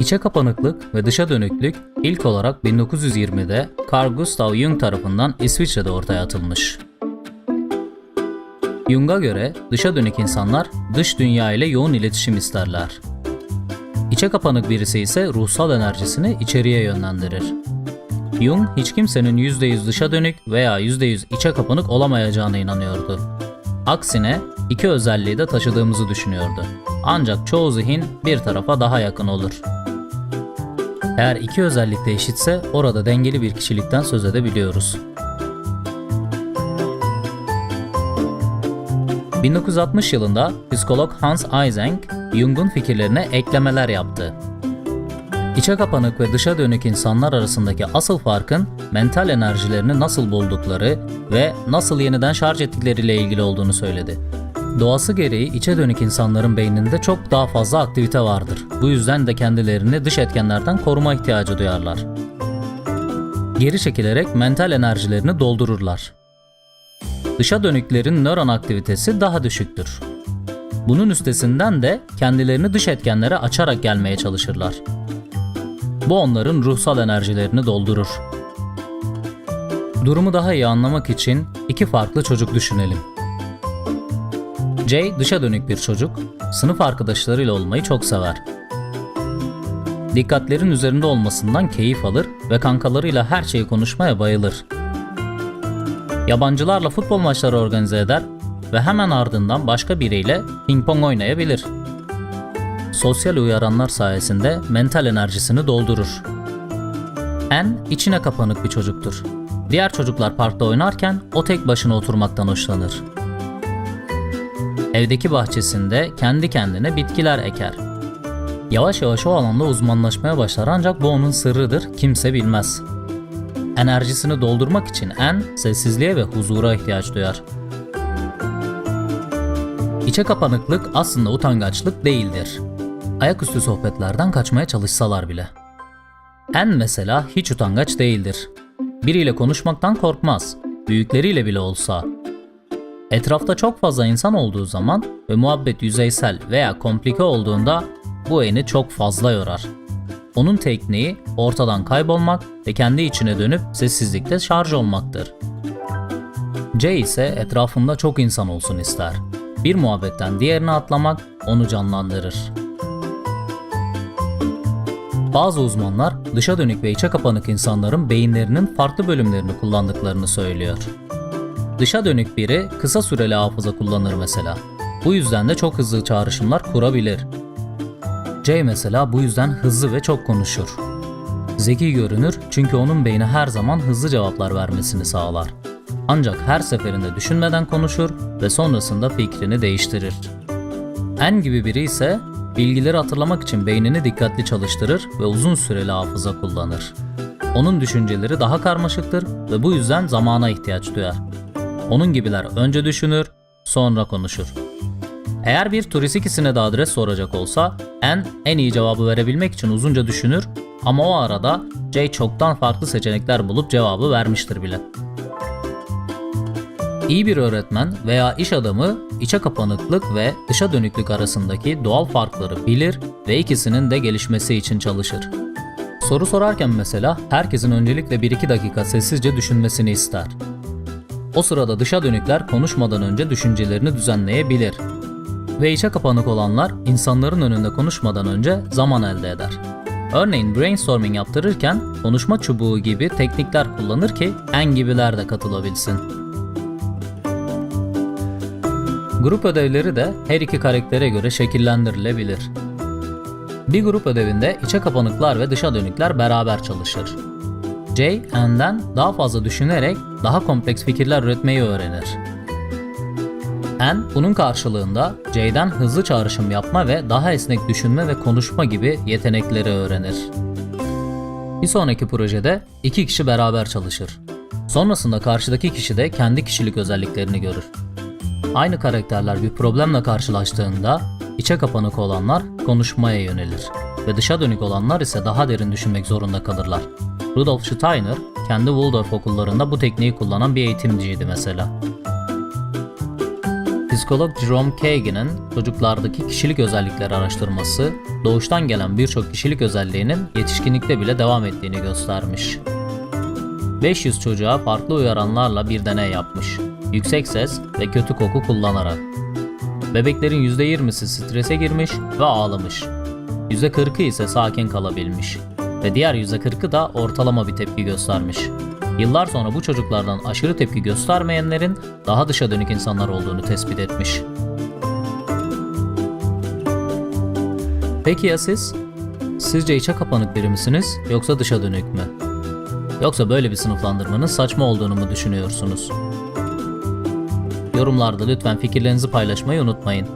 İçe kapanıklık ve dışa dönüklük ilk olarak 1920'de Carl Gustav Jung tarafından İsviçre'de ortaya atılmış. Jung'a göre dışa dönük insanlar dış dünya ile yoğun iletişim isterler. İçe kapanık birisi ise ruhsal enerjisini içeriye yönlendirir. Jung hiç kimsenin %100 dışa dönük veya %100 içe kapanık olamayacağına inanıyordu. Aksine iki özelliği de taşıdığımızı düşünüyordu. Ancak çoğu zihin bir tarafa daha yakın olur. Eğer iki özellik de eşitse orada dengeli bir kişilikten söz edebiliyoruz. 1960 yılında psikolog Hans Eysenck, Jung'un fikirlerine eklemeler yaptı. İçe kapanık ve dışa dönük insanlar arasındaki asıl farkın mental enerjilerini nasıl buldukları ve nasıl yeniden şarj ettikleriyle ilgili olduğunu söyledi. Doğası gereği içe dönük insanların beyninde çok daha fazla aktivite vardır. Bu yüzden de kendilerini dış etkenlerden koruma ihtiyacı duyarlar. Geri çekilerek mental enerjilerini doldururlar. Dışa dönüklerin nöron aktivitesi daha düşüktür. Bunun üstesinden de kendilerini dış etkenlere açarak gelmeye çalışırlar. Bu onların ruhsal enerjilerini doldurur. Durumu daha iyi anlamak için iki farklı çocuk düşünelim. Jay dışa dönük bir çocuk, sınıf arkadaşlarıyla olmayı çok sever. Dikkatlerin üzerinde olmasından keyif alır ve kankalarıyla her şeyi konuşmaya bayılır. Yabancılarla futbol maçları organize eder ve hemen ardından başka biriyle ping pong oynayabilir. Sosyal uyaranlar sayesinde mental enerjisini doldurur. En içine kapanık bir çocuktur. Diğer çocuklar parkta oynarken o tek başına oturmaktan hoşlanır. Evdeki bahçesinde kendi kendine bitkiler eker. Yavaş yavaş o alanda uzmanlaşmaya başlar ancak bu onun sırrıdır, kimse bilmez. Enerjisini doldurmak için en sessizliğe ve huzura ihtiyaç duyar. İçe kapanıklık aslında utangaçlık değildir. Ayaküstü sohbetlerden kaçmaya çalışsalar bile. En mesela hiç utangaç değildir. Biriyle konuşmaktan korkmaz, büyükleriyle bile olsa. Etrafta çok fazla insan olduğu zaman ve muhabbet yüzeysel veya komplike olduğunda bu eni çok fazla yorar. Onun tekniği ortadan kaybolmak ve kendi içine dönüp sessizlikte şarj olmaktır. Jay ise etrafında çok insan olsun ister. Bir muhabbetten diğerine atlamak onu canlandırır. Bazı uzmanlar dışa dönük ve içe kapanık insanların beyinlerinin farklı bölümlerini kullandıklarını söylüyor. Dışa dönük biri kısa süreli hafıza kullanır mesela. Bu yüzden de çok hızlı çağrışımlar kurabilir. Jay mesela bu yüzden hızlı ve çok konuşur. Zeki görünür çünkü onun beyni her zaman hızlı cevaplar vermesini sağlar. Ancak her seferinde düşünmeden konuşur ve sonrasında fikrini değiştirir. En gibi biri ise bilgileri hatırlamak için beynini dikkatli çalıştırır ve uzun süreli hafıza kullanır. Onun düşünceleri daha karmaşıktır ve bu yüzden zamana ihtiyaç duyar. Onun gibiler önce düşünür, sonra konuşur. Eğer bir turist ikisine de adres soracak olsa en en iyi cevabı verebilmek için uzunca düşünür ama o arada Jay çoktan farklı seçenekler bulup cevabı vermiştir bile. İyi bir öğretmen veya iş adamı içe kapanıklık ve dışa dönüklük arasındaki doğal farkları bilir ve ikisinin de gelişmesi için çalışır. Soru sorarken mesela herkesin öncelikle 1-2 dakika sessizce düşünmesini ister. O sırada dışa dönükler konuşmadan önce düşüncelerini düzenleyebilir. Ve içe kapanık olanlar insanların önünde konuşmadan önce zaman elde eder. Örneğin brainstorming yaptırırken konuşma çubuğu gibi teknikler kullanır ki en gibiler de katılabilsin. Grup ödevleri de her iki karaktere göre şekillendirilebilir. Bir grup ödevinde içe kapanıklar ve dışa dönükler beraber çalışır. Jay, Anne'den daha fazla düşünerek daha kompleks fikirler üretmeyi öğrenir. Anne, bunun karşılığında Jay'den hızlı çağrışım yapma ve daha esnek düşünme ve konuşma gibi yetenekleri öğrenir. Bir sonraki projede iki kişi beraber çalışır. Sonrasında karşıdaki kişi de kendi kişilik özelliklerini görür. Aynı karakterler bir problemle karşılaştığında içe kapanık olanlar konuşmaya yönelir ve dışa dönük olanlar ise daha derin düşünmek zorunda kalırlar. Rudolf Steiner kendi Waldorf okullarında bu tekniği kullanan bir eğitimciydi mesela. Psikolog Jerome Kagan'ın çocuklardaki kişilik özellikleri araştırması, doğuştan gelen birçok kişilik özelliğinin yetişkinlikte bile devam ettiğini göstermiş. 500 çocuğa farklı uyaranlarla bir deney yapmış. Yüksek ses ve kötü koku kullanarak. Bebeklerin %20'si strese girmiş ve ağlamış. %40'ı ise sakin kalabilmiş. Ve diğer %40'ı da ortalama bir tepki göstermiş. Yıllar sonra bu çocuklardan aşırı tepki göstermeyenlerin daha dışa dönük insanlar olduğunu tespit etmiş. Peki ya siz? Sizce içe kapanık biri misiniz yoksa dışa dönük mü? Yoksa böyle bir sınıflandırmanın saçma olduğunu mu düşünüyorsunuz? Yorumlarda lütfen fikirlerinizi paylaşmayı unutmayın.